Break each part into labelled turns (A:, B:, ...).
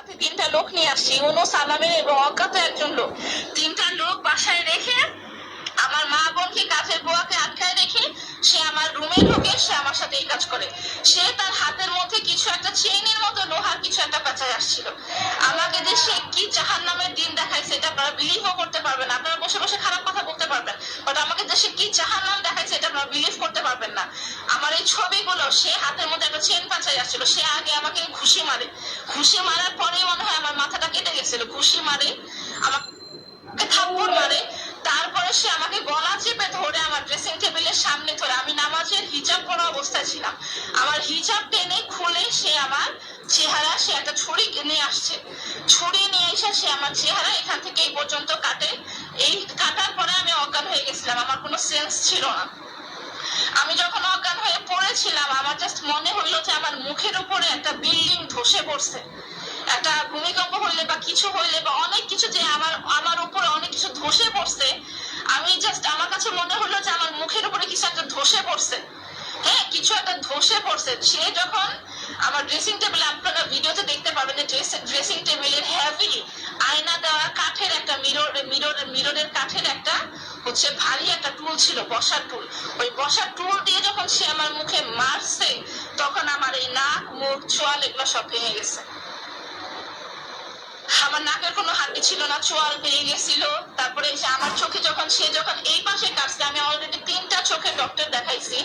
A: সাথে তিনটা লোক নিয়ে আসছি। উনো সালামের এবং অজ্ঞাত একজন লোক। তিনটা লোক বাসায় রেখে আমার মা বোনকে কাজের বুয়াকে আটকায় রেখে সে আমার রুমে ঢুকে, সে আমার সাথে এই কাজ করে। সে তার হাতের মধ্যে কিছু একটা চেইনের মতো লোহার কিছু একটা পেঁচায় আসছিল। আমাকে যে সে কি জাহান নামের দিন দেখাইছে এটা আপনারা বিলিভও করতে পারবেন। আপনারা বসে বসে খারাপ কথা বলতে পারবেন বাট আমাকে যে সে কি জাহান নাম দেখাইছে এটা আপনারা বিলিভ করতে পারবেন না। আমার এই ছবিগুলো, সে হাতের মধ্যে একটা চেন পাঁচাই আসছিল, সে আগে আমাকে ঘুষি মারে। ঘুষি মারার পরে মনে হয় আমার মাথাটা কেটে গেছিল। ঘুষি মারে, আমাকে থাপ্পড় মারে, তারপরে সে আমাকে গলা চেপে ধরে আমার ড্রেসিং টেবিলের সামনে ধরে। আমি নামাজের হিজাব পরা অবস্থায় ছিলাম। আমার হিজাব টেনে খুলে সে আমার চেহারা, সে একটা ছুরি নিয়ে আসছে। ছুরি নিয়ে এসে সে আমার চেহারা এখান থেকে এই পর্যন্ত কাটে। এই কাটার পরে আমি অজ্ঞান হয়ে গেছিলাম। আমার কোনো সেন্স ছিল না। আমি যখন অজ্ঞান হয়ে পড়েছিলাম, আমার জাস্ট মনে হইল যে আমার মুখের উপরে ধসে পড়ছে। একটা ভূমিকম্প হইলে বা কিছু হইলে বা অনেক কিছু যে আমার আমার উপরে অনেক কিছু ধসে পড়ছে, আমি জাস্ট আমার কাছে মনে হলো যে আমার মুখের উপরে কিছু একটা ধসে পড়ছে। হ্যাঁ কিছু একটা ধসে পড়ছে। সে যখন আমার ড্রেসিং টেবিলে আপনারা ভিডিওতে দেখতে পাবেন যে ড্রেসিং টেবিলের হেভি আয়না দেওয়া কাঠের একটা মিরর মিরর মিররের কাঠের একটা হচ্ছে ভারী একটা টুল ছিল, বসার টুল ওই বসার টুল দিয়ে যখন সে আমার মুখে মারছে, তখন আমার এই নাক, মুখ, চোয়াল এগুলো সব ভেঙে গেছে। আমার নাকের কোনো হাড্ডি ছিল না, চোয়াল ভেঙে গেছিল। তারপরে আমার চোখে যখন সে যখন এই পাশে কাটছে, আমি অলরেডি তিনটা চোখে ডক্টর দেখাইছি।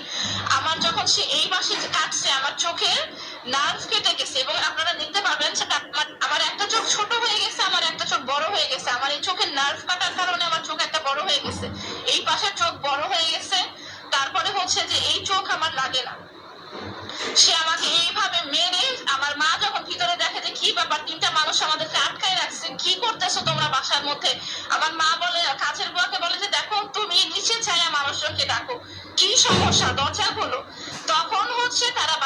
A: সে এই পাশে যে কাটছে, আমার চোখে নার্ভ কেটে গেছে এবং আপনারা দেখতে পাবেন আমার আমার একটা চোখ ছোট হয়ে গেছে, আমার একটা চোখ বড় হয়ে গেছে। আমার এই চোখের নার্ভ কাটার কারণে আমার চোখ একটা বড় হয়ে গেছে। এই পাশের চোখ বড় হয়ে গেছে। তারপরে হচ্ছে যে এই চোখ আমার লাগে না। সে আমাকে এইভাবে মেরে, আমার মা যখন ভিতরে দেখে যে কি ব্যাপার, তিনটা মানুষ আমাদেরকে আটকায় রাখছে, কি করতেছো তোমরা বাসার মধ্যে? আমার মা বলে, কাছের বুয়াকে বলে যে, দেখো, তুমি নিচে ছায়া মানুষজনকে ডাকো। কি সমস্যা? দরজা খোলো। tinha cara